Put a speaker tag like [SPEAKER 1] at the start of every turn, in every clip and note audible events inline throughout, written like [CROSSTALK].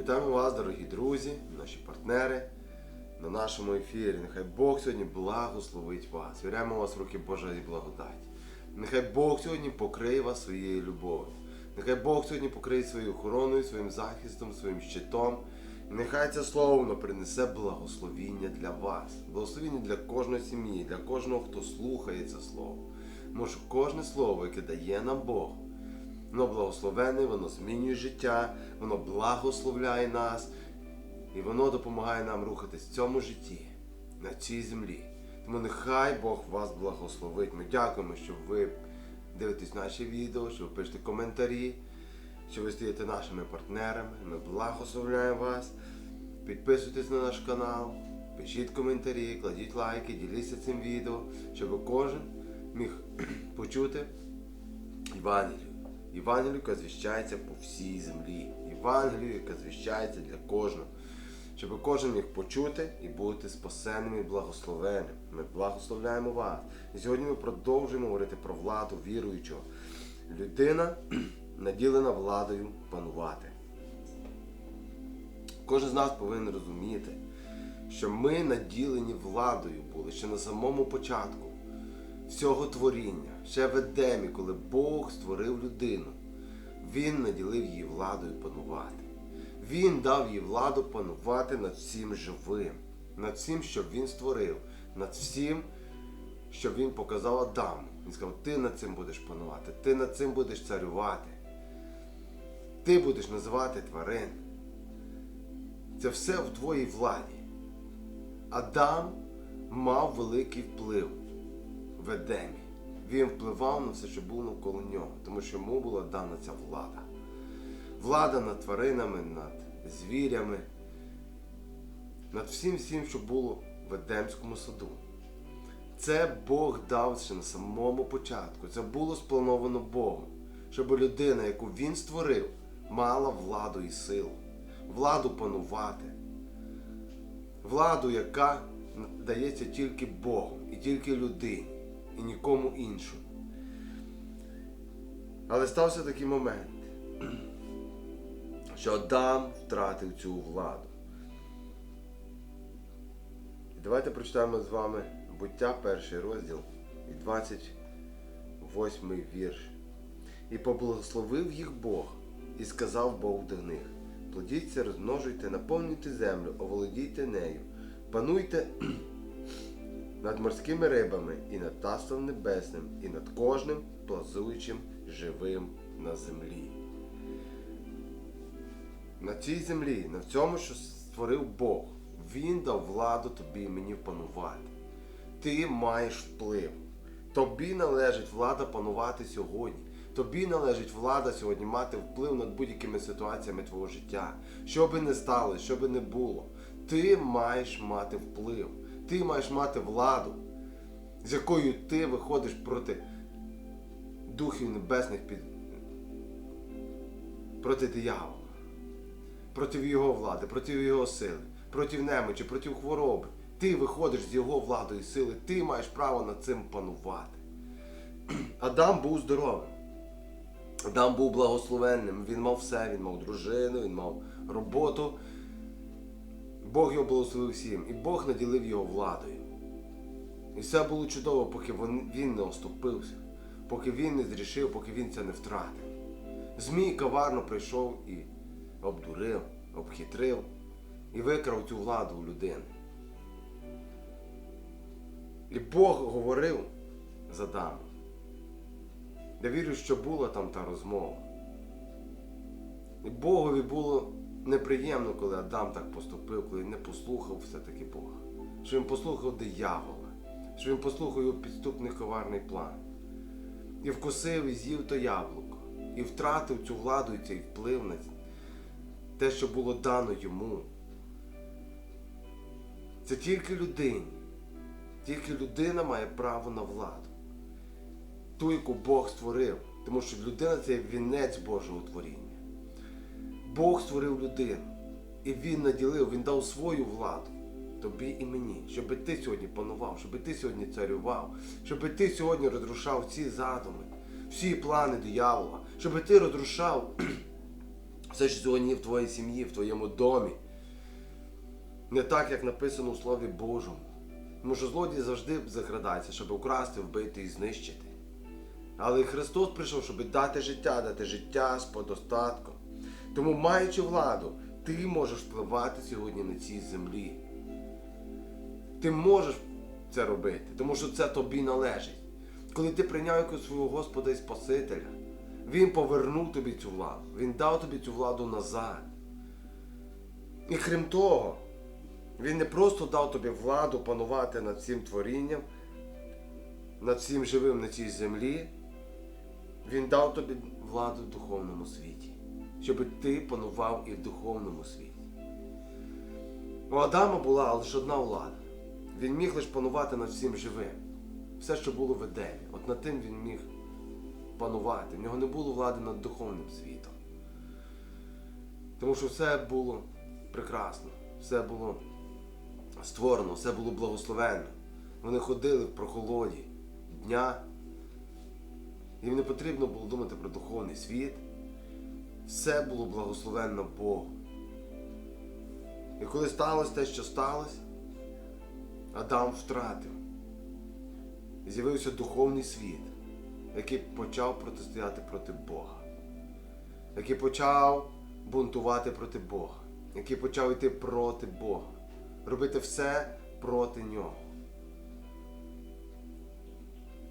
[SPEAKER 1] Вітаємо вас, дорогі друзі, наші партнери на нашому ефірі. Нехай Бог сьогодні благословить вас. Віряємо вас в руки Божої благодаті. Нехай Бог сьогодні покриє вас своєю любов'ю. Нехай Бог сьогодні покриє своєю охороною, своїм захистом, своїм щитом. І Нехай це слово принесе благословіння для вас, благословіння для кожної сім'ї, для кожного, хто слухає це слово. Що кожне слово, яке дає нам Бог, Воно благословенне, воно змінює життя, воно благословляє нас, і воно допомагає нам рухатись в цьому житті, на цій землі. Тому нехай Бог вас благословить. Ми дякуємо, що ви дивитесь наші відео, що ви пишете коментарі, що ви стаєте нашими партнерами. Ми благословляємо вас. Підписуйтесь на наш канал, пишіть коментарі, кладіть лайки, діліться цим відео, щоб кожен міг [CLEARS THROAT] почути Євангелію. Євангелію, яка звіщається по всій землі. Євангелію, яка звіщається для кожного. Щоб кожен міг почути і бути спасенним і благословенним. Ми благословляємо вас. І сьогодні ми продовжуємо говорити про владу віруючого. Людина [CLEARS THROAT] наділена владою панувати. Кожен з нас повинен розуміти, що ми наділені владою були ще на самому початку всього творіння, ще в Едемі, коли Бог створив людину, Він наділив її владою панувати. Він дав їй владу панувати над всім живим, над всім, що він створив, над всім, що він показав Адаму. Він сказав, ти над цим будеш панувати, ти над цим будеш царювати, ти будеш називати тварин. Це все в твоїй владі. Адам мав великий вплив в Едемі. Він впливав на все, що було навколо нього, тому що йому була дана ця влада. Влада над тваринами, над звірями, над всім всім, що було в Едемському саду. Це Бог дав ще на самому початку. Це було сплановано Богом, щоб людина, яку він створив, мала владу і силу, владу панувати, владу, яка дається тільки Богом і тільки людині, і нікому іншому. Але стався такий момент, що Адам втратив цю владу. І давайте прочитаємо з вами буття, перший розділ і 28 вірш. І поблагословив їх Бог, і сказав Бог до них: плодіться, розмножуйте, наповнюйте землю, оволодійте нею, пануйте над морськими рибами і над птаством небесним, і над кожним плазуючим живим на землі. На цій землі, на цьому, що створив Бог, Він дав владу тобі і мені панувати. Ти маєш вплив. Тобі належить влада панувати сьогодні. Тобі належить влада сьогодні мати вплив над будь-якими ситуаціями твого життя. Що би не сталося, що би не було. Ти маєш мати вплив. Ти маєш мати владу, з якою ти виходиш проти духів небесних під проти диявола, проти його влади, проти його сили, проти немочі, проти хвороби. Ти виходиш з його владою і сили, ти маєш право над цим панувати. [CLEARS THROAT] Адам був здоровим. Адам був благословенним, він мав все, він мав дружину, він мав роботу. Бог його благословив всім, і Бог наділив його владою. І все було чудово, поки він не оступився, поки він не зрішив, поки він це не втратив. Змій коварно прийшов і обдурив, обхитрив і викрав цю владу у людини. І Бог говорив з Адамом. Я вірю, що була там та розмова. І Богові було неприємно, коли Адам так поступив, коли не послухав все-таки Бога. Що він послухав диявола, що він послухав його підступний коварний план. І вкусив і з'їв то яблуко, і втратив цю владу і цей вплив на те, що було дано йому. Це тільки людині. Тільки людина має право на владу. Ту, яку Бог створив. Тому що людина це вінець Божого творіння. Бог створив людину. І Він наділив, Він дав свою владу тобі і мені, щоб ти сьогодні панував, щоб ти сьогодні царював, щоб ти сьогодні розрушав ці задуми, всі плани диявола, щоб ти розрушав [CLEARS THROAT] Все, що сьогодні в твоїй сім'ї, в твоєму домі. Не так, як написано у Слові Божому. Тому що злодій завжди закрадається, щоб украсти, вбити і знищити. Але Христос прийшов, щоб дати життя, дати життя з подостатком. Тому, маючи владу, ти можеш впливати сьогодні на цій землі. Ти можеш це робити, тому що це тобі належить. Коли ти прийняв якогось свого Господа і Спасителя, Він повернув тобі цю владу, Він дав тобі цю владу назад. І крім того, Він не просто дав тобі владу панувати над цим творінням, над всім живим на цій землі. Він дав тобі владу в духовному світі, щоб ти панував і в духовному світі. У Адама була лише одна влада. Він міг лише панувати над всім живим. Все, що було в Едемі. От над тим він міг панувати. В нього не було влади над духовним світом. Тому що все було прекрасно, все було створено, все було благословенно. Вони ходили в прохолоді дня. Їм не потрібно було думати про духовний світ. Все було благословенно Богу. І коли сталося те, що сталося, Адам втратив. І з'явився духовний світ, який почав протистояти проти Бога, який почав бунтувати проти Бога, який почав йти проти Бога, робити все проти нього.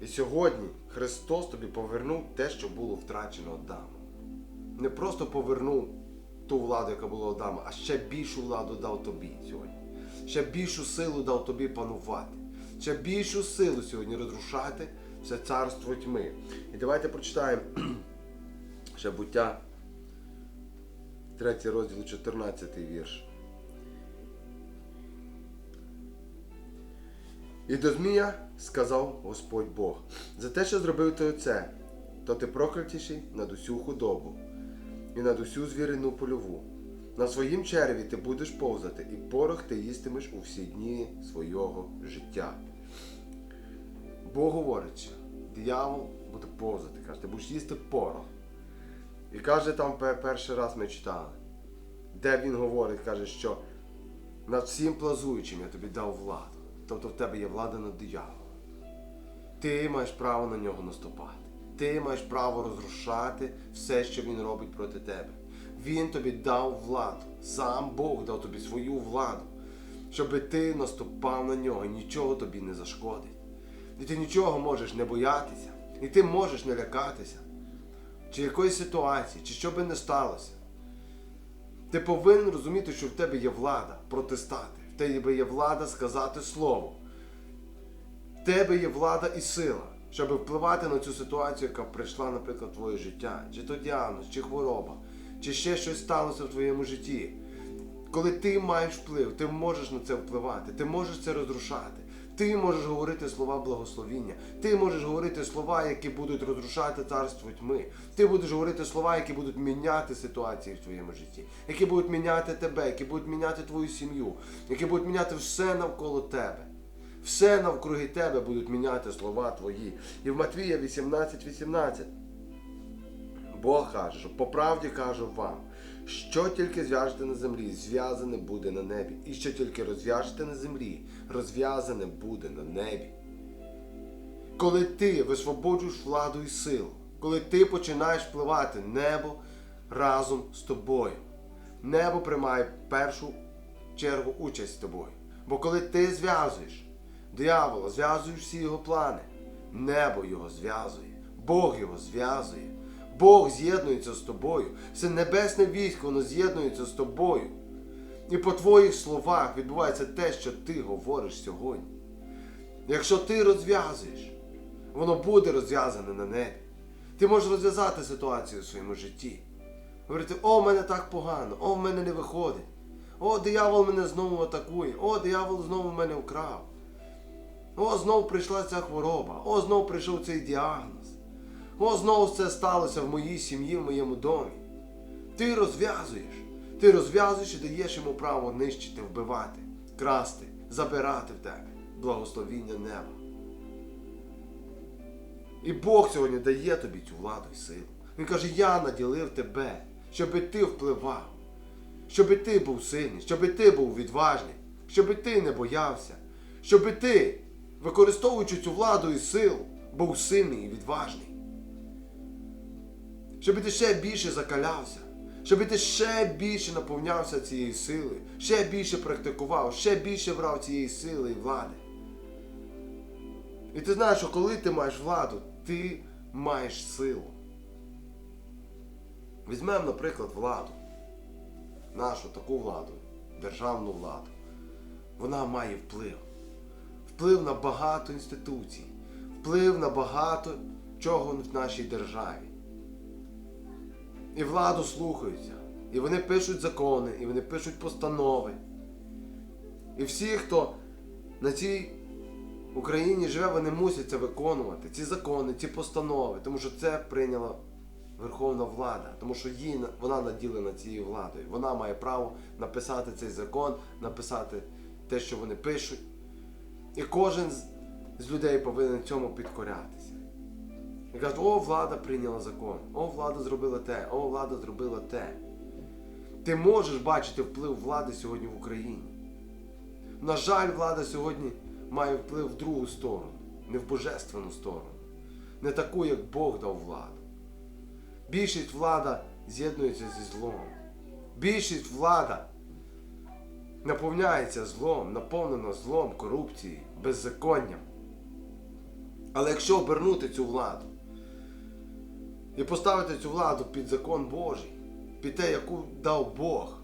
[SPEAKER 1] І сьогодні Христос тобі повернув те, що було втрачено Адамом. Не просто повернув ту владу, яка була Адама, а ще більшу владу дав тобі сьогодні. Ще більшу силу дав тобі панувати. Ще більшу силу сьогодні розрушати все царство тьми. І давайте прочитаємо [CLEARS THROAT] ще буття, 3 розділ, 14 вірш. І до Змія сказав Господь Бог, за те, що зробив ти оце, то ти проклятіший над усю худобу і над усю звірину польову. На своїм череві ти будеш повзати, і порох ти їстимеш у всі дні свого життя. Бог говорить, диявол буде повзати, каже, ти будеш їсти порох. І каже там перший раз ми читали, де він говорить, каже, що над всім плазуючим я тобі дав владу. Тобто в тебе є влада над дияволом. Ти маєш право на нього наступати. Ти маєш право розрушати все, що він робить проти тебе. Він тобі дав владу. Сам Бог дав тобі свою владу, щоб ти наступав на нього і нічого тобі не зашкодить. І ти нічого можеш не боятися, і ти можеш не лякатися, чи якоїсь ситуації, чи що би не сталося. Ти повинен розуміти, що в тебе є влада протистати, в тебе є влада сказати слово. В тебе є влада і сила, щоб впливати на цю ситуацію, яка прийшла, наприклад, в твоє життя, чи то діагноз, чи хвороба, чи ще щось сталося в твоєму житті. Коли ти маєш вплив, ти можеш на це впливати, ти можеш це розрушати. Ти можеш говорити слова благословіння, ти можеш говорити слова, які будуть розрушати царство тьми. Ти будеш говорити слова, які будуть міняти ситуації в твоєму житті, які будуть міняти тебе, які будуть міняти твою сім'ю, які будуть міняти все навколо тебе. Все навкруги тебе будуть міняти слова твої. І в Матвія 18, 18 Бог каже, що по правді кажу вам, що тільки зв'яжете на землі, зв'язане буде на небі. І що тільки розв'яжете на землі, розв'язане буде на небі. Коли ти висвободжуєш владу і силу, коли ти починаєш впливати, небо разом з тобою. Небо приймає першу чергу участь з тобою. Бо коли ти зв'язуєш диявола, зв'язуєш всі його плани, небо його зв'язує, Бог його зв'язує. Бог з'єднується з тобою. Все небесне військо, воно з'єднується з тобою. І по твоїх словах відбувається те, що ти говориш сьогодні. Якщо ти розв'язуєш, воно буде розв'язане на небі. Ти можеш розв'язати ситуацію в своєму житті. Говорити, о, в мене так погано, о, в мене не виходить. О, диявол мене знову атакує, о, диявол знову мене вкрав. О, знову прийшла ця хвороба, о, знову прийшов цей діагноз. О, знову це сталося в моїй сім'ї, в моєму домі. Ти розв'язуєш. Ти розв'язуєш і даєш йому право нищити, вбивати, красти, забирати в тебе благословіння неба. І Бог сьогодні дає тобі цю владу і силу. Він каже, я наділив тебе, щоб ти впливав, щоб ти був сильний, щоб ти був відважний, щоб ти не боявся, щоб ти, використовуючи цю владу і силу, був сильний і відважний. Щоб ти ще більше закалявся, щоб ти ще більше наповнявся цією силою, ще більше практикував, ще більше брав цієї сили і влади. І ти знаєш, що коли ти маєш владу, ти маєш силу. Візьмемо, наприклад, владу. Нашу таку владу, державну владу. Вона має вплив. Вплив на багато інституцій, вплив на багато чого в нашій державі. І владу слухаються. І вони пишуть закони, і вони пишуть постанови. І всі, хто на цій Україні живе, вони мусять це виконувати. Ці закони, ці постанови, тому що це прийняла Верховна влада, тому що їй, вона наділена цією владою. Вона має право написати цей закон, написати те, що вони пишуть. І кожен з, людей повинен цьому підкорятися. І кажуть, о, влада прийняла закон, о, влада зробила те, о, влада зробила те. Ти можеш бачити вплив влади сьогодні в Україні. На жаль, влада сьогодні має вплив в другу сторону, не в божественну сторону, не таку, як Бог дав владу. Більшість влада з'єднується зі злом. Більшість влада наповняється злом, наповнена злом, корупцією, беззаконням. Але якщо обернути цю владу і поставити цю владу під закон Божий, під те, яку дав Бог,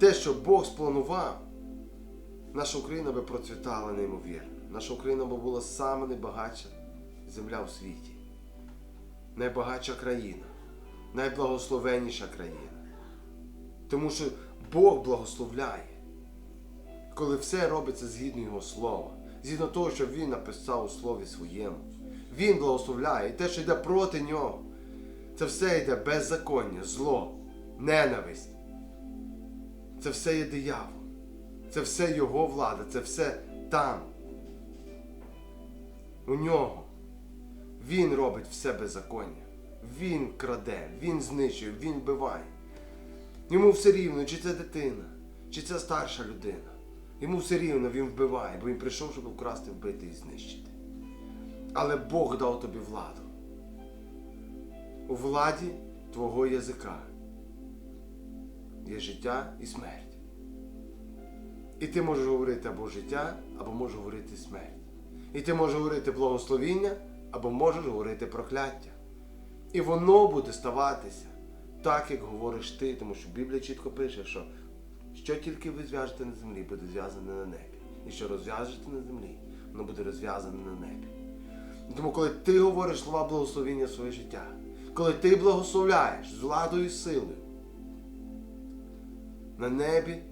[SPEAKER 1] те, що Бог спланував, наша Україна би процвітала неймовірно. Наша Україна би була саме найбагатша земля у світі, найбагатша країна, найблагословенніша країна. Тому що Бог благословляє, коли все робиться згідно Його слова, згідно того, що Він написав у Слові своєму. Він благословляє. І те, що йде проти нього, це все йде беззаконня, зло, ненависть. Це все є диявол. Це все його влада, це все там. У нього. Він робить все беззаконня. Він краде, він знищує, він вбиває. Йому все рівно, чи це дитина, чи це старша людина. Йому все рівно він вбиває, бо він прийшов, щоб вкрасти, вбити і знищити. Але Бог дав тобі владу. У владі твого язика є життя і смерть. І ти можеш говорити або життя, або можеш говорити смерть. І ти можеш говорити благословіння, або можеш говорити прокляття. І воно буде ставатися так, як говориш ти, тому що Біблія чітко пише, що що тільки ви зв'яжете на землі, буде зв'язане на небі. І що розв'яжете на землі, воно буде розв'язане на небі. Тому, коли ти говориш слова благословіння в своє життя, коли ти благословляєш з владою і силою, на небі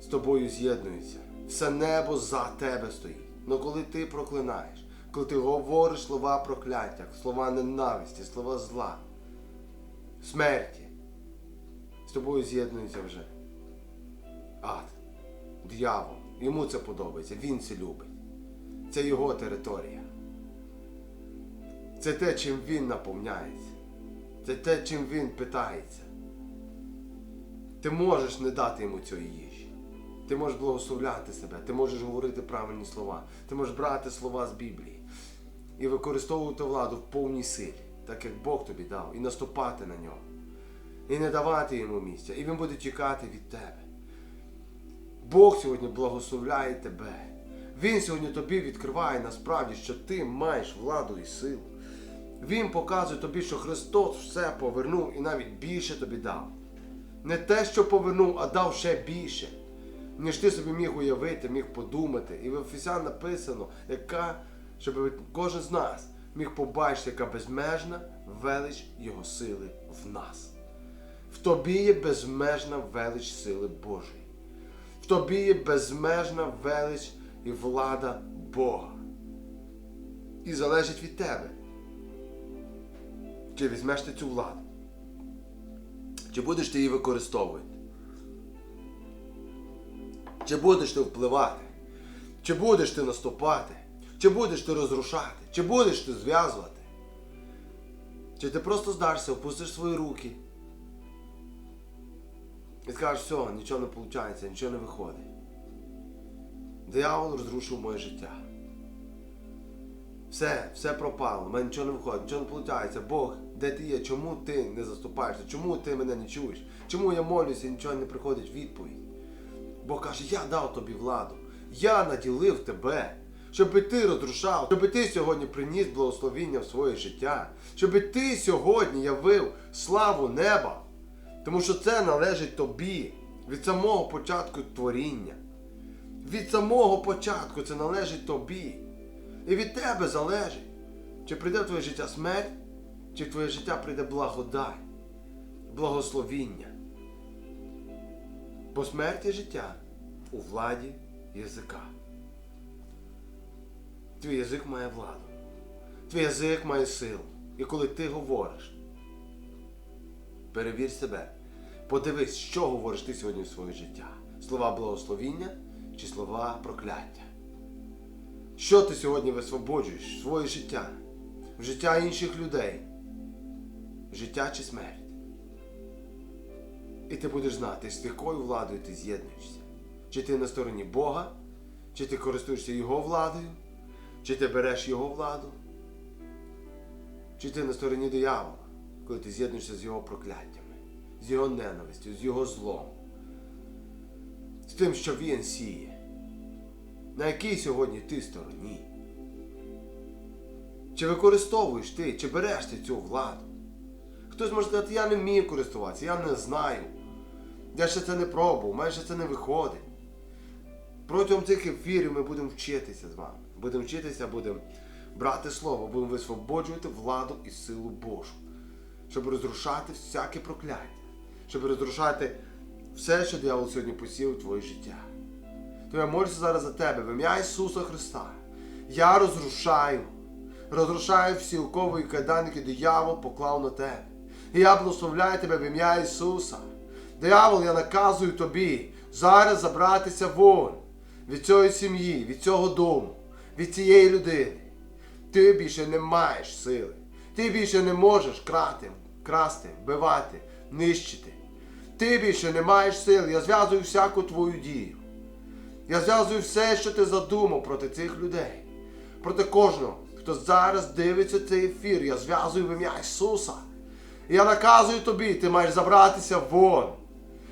[SPEAKER 1] з тобою з'єднується. Все небо за тебе стоїть. Але коли ти проклинаєш, коли ти говориш слова прокляття, слова ненависті, слова зла, смерті, з тобою з'єднується вже ад, диявол. Йому це подобається, він це любить. Це його територія. Це те, чим він наповняється. Це те, чим він питається. Ти можеш не дати йому цієї їжі. Ти можеш благословляти себе, ти можеш говорити правильні слова, ти можеш брати слова з Біблії і використовувати владу в повній силі, так як Бог тобі дав, і наступати на нього, і не давати йому місця, і він буде тікати від тебе. Бог сьогодні благословляє тебе. Він сьогодні тобі відкриває насправді, що ти маєш владу і силу. Він показує тобі, що Христос все повернув і навіть більше тобі дав. Не те, що повернув, а дав ще більше, ніж ти собі міг уявити, міг подумати. І в Ефесян написано, яка, щоб кожен з нас міг побачити, яка безмежна велич Його сили в нас. В тобі є безмежна велич сили Божої. Тобі є безмежна велич і влада Бога. І залежить від тебе. Чи візьмеш ти цю владу? Чи будеш ти її використовувати? Чи будеш ти впливати? Чи будеш ти наступати? Чи будеш ти розрушати? Чи будеш ти зв'язувати? Чи ти просто здашся, опустиш свої руки І скажеш, все, нічого не виходить, нічого не виходить. Диявол розрушив моє життя. Все, все пропало, в мене нічого не виходить, нічого не виходить. Бог, де ти є? Чому ти не заступаєшся? Чому ти мене не чуєш? Чому я молюся і нічого не приходить відповідь? Бог каже, я дав тобі владу, я наділив тебе, щоб ти розрушав, щоб ти сьогодні приніс благословіння в своє життя, щоб ти сьогодні явив славу неба. Тому що це належить тобі від самого початку творіння. Від самого початку це належить тобі. І від тебе залежить, чи прийде в твоє життя смерть, чи в твоє життя прийде благодать, благословіння. Бо смерть і життя у владі язика. Твій язик має владу. Твій язик має силу. І коли ти говориш, перевір себе. Подивись, що говориш ти сьогодні в своє життя. Слова благословіння чи слова прокляття. Що ти сьогодні висвободжуєш в своє життя, в життя інших людей, життя чи смерть. І ти будеш знати, з якою владою ти з'єднуєшся. Чи ти на стороні Бога, чи ти користуєшся Його владою, чи ти береш Його владу, чи ти на стороні диявола, коли ти з'єднуєшся з Його прокляттями, з Його ненавистю, з Його злом, з тим, що Він сіє. На якій сьогодні ти стороні? Чи використовуєш ти, чи береш ти цю владу? Хтось може сказати, я не вмію користуватися, я не знаю. Я ще це не пробував, мене ще це не виходить. Протягом цих ефірів ми будемо вчитися з вами. Будемо вчитися, будемо брати слово, будемо висвободжувати владу і силу Божу, щоб розрушати всяке прокляття, щоб розрушати все, що диявол сьогодні посів у твоє життя. То я молюся зараз за тебе, в ім'я Ісуса Христа. Я розрушаю, розрушаю всі окови і кайдани, які диявол поклав на тебе. І я благословляю тебе в ім'я Ісуса. Диявол, я наказую тобі зараз забратися вон від цієї сім'ї, від цього дому, від цієї людини. Ти більше не маєш сили. Ти більше не можеш крати, красти, вбивати, нищити. Ти більше не маєш сили. Я зв'язую всяку твою дію. Я зв'язую все, що ти задумав проти цих людей, проти кожного, хто зараз дивиться цей ефір. Я зв'язую в ім'я Ісуса. І я наказую тобі, ти маєш забратися вон.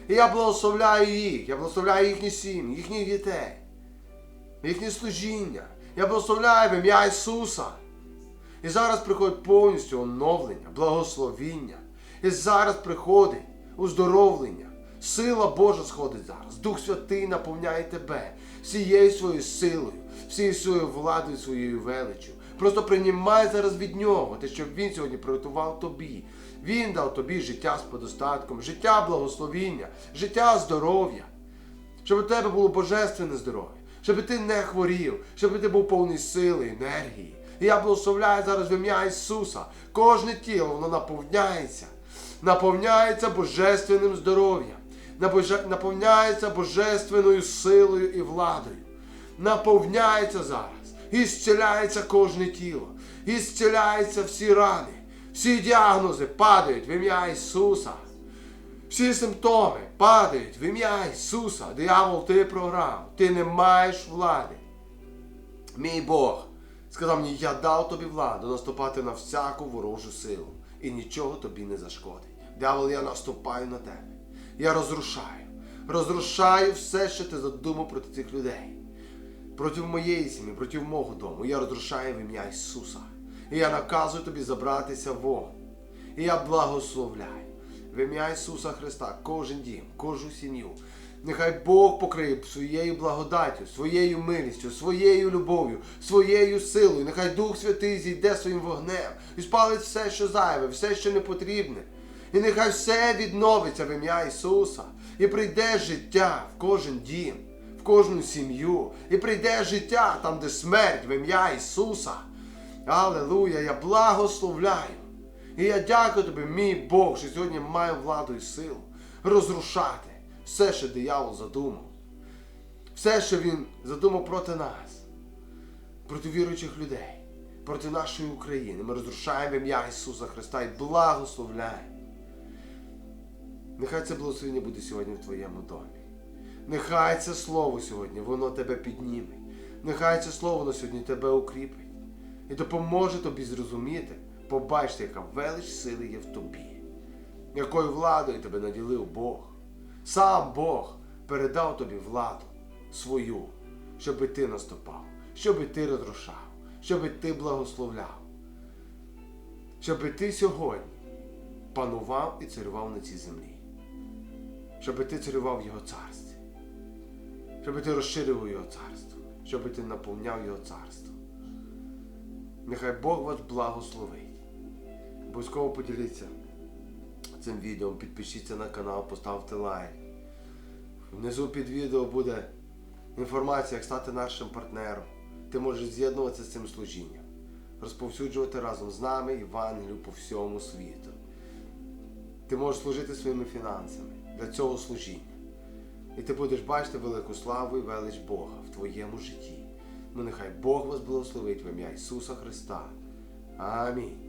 [SPEAKER 1] І я благословляю їх, я благословляю їхні сім'ї, їхніх дітей, їхнє служіння. Я благословляю в ім'я Ісуса. І зараз приходить повністю оновлення, благословіння. І зараз приходить уздоровлення. Сила Божа сходить зараз. Дух Святий наповняє тебе всією своєю силою, всією своєю владою, своєю величчю. Просто приймай зараз від нього те, що він сьогодні приготував тобі. Він дав тобі життя з подостатком, життя благословіння, життя здоров'я. Щоб у тебе було божественне здоров'я, щоб ти не хворів, щоб ти був повний сили, енергії. І я благословляю зараз в ім'я Ісуса. Кожне тіло воно наповняється, наповняється божественним здоров'ям, наповняється божественною силою і владою. Наповняється зараз. І зціляється кожне тіло. І зціляються всі рани. Всі діагнози падають в ім'я Ісуса. Всі симптоми падають в ім'я Ісуса. Диявол, ти програв. Ти не маєш влади. Мій Бог сказав мені, я дав тобі владу наступати на всяку ворожу силу. І нічого тобі не зашкодить. Диявол, я наступаю на тебе. Я розрушаю. Розрушаю все, що ти задумав проти цих людей. Проти моєї сім'ї, проти мого дому. Я розрушаю в ім'я Ісуса. І я наказую тобі забратися вон. І я благословляю в ім'я Ісуса Христа кожен дім, кожну сім'ю. Нехай Бог покриє своєю благодаттю, своєю милістю, своєю любов'ю, своєю силою. Нехай Дух Святий зійде своїм вогнем і спалить все, що зайве, все, що не потрібне. І нехай все відновиться в ім'я Ісуса. І прийде життя в кожен дім, в кожну сім'ю. І прийде життя там, де смерть в ім'я Ісуса. Аллилуйя, я благословляю. І я дякую тобі, мій Бог, що сьогодні маю владу і силу розрушати все, що диявол задумав. Все, що він задумав проти нас, проти віруючих людей, проти нашої України. Ми розрушаємо ім'я Ісуса Христа і благословляємо. Нехай це благословення буде сьогодні в твоєму домі. Нехай це слово сьогодні, воно тебе підніме. Нехай це слово воно сьогодні тебе укріпить і допоможе тобі зрозуміти, побачити, яка велич сили є в тобі, якою владою тебе наділив Бог. Сам Бог передав тобі владу свою, щоби ти наступав, щоби ти розрушав, щоби ти благословляв, щоби ти сьогодні панував і царював на цій землі, щоби ти царював Його царстві, щоби ти розширював Його царство, щоби ти наповняв Його царство. Нехай Бог вас благословить. Обов'язково поділіться цим відео, підпишіться на канал, поставте лайк. Внизу під відео буде інформація, як стати нашим партнером. Ти можеш з'єднуватися з цим служінням, розповсюджувати разом з нами Євангелію по всьому світу. Ти можеш служити своїми фінансами для цього служіння. І ти будеш бачити велику славу і велич Бога в твоєму житті. Ну нехай Бог вас благословить в ім'я Ісуса Христа. Амінь.